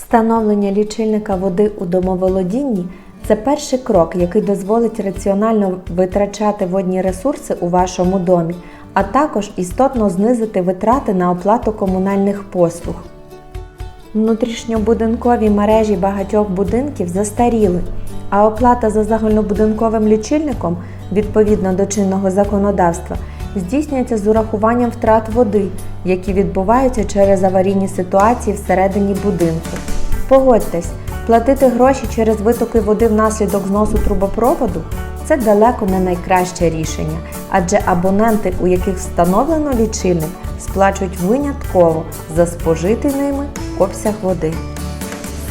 Встановлення лічильника води у домоволодінні це перший крок, який дозволить раціонально витрачати водні ресурси у вашому домі, а також істотно знизити витрати на оплату комунальних послуг. Внутрішньобудинкові мережі багатьох будинків застаріли, а оплата за загальнобудинковим лічильником відповідно до чинного законодавства здійснюється з урахуванням втрат води, які відбуваються через аварійні ситуації всередині будинку. Погодьтесь, платити гроші через витоки води внаслідок зносу трубопроводу це далеко не найкраще рішення, адже абоненти, у яких встановлено лічильник, сплачують винятково за спожитий ними обсяг води.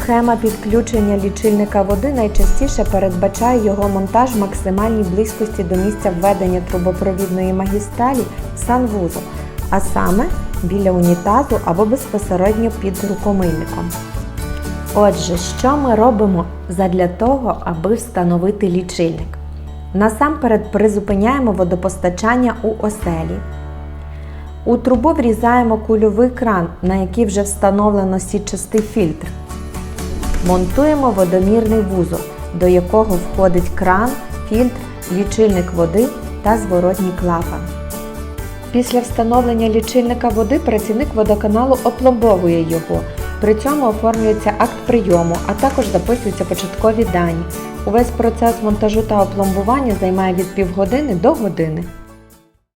Схема підключення лічильника води найчастіше передбачає його монтаж в максимальній близькості до місця введення трубопровідної магістралі санвузол, а саме біля унітазу або безпосередньо під рукомийником. Отже, що ми робимо задля того, аби встановити лічильник? Насамперед призупиняємо водопостачання у оселі. У трубу врізаємо кульовий кран, на який вже встановлено сітчастий фільтр. Монтуємо водомірний вузол, до якого входить кран, фільтр, лічильник води та зворотній клапан. Після встановлення лічильника води працівник водоканалу опломбовує його. При цьому оформлюється акт прийому, а також записуються початкові дані. Увесь процес монтажу та опломбування займає від півгодини до години.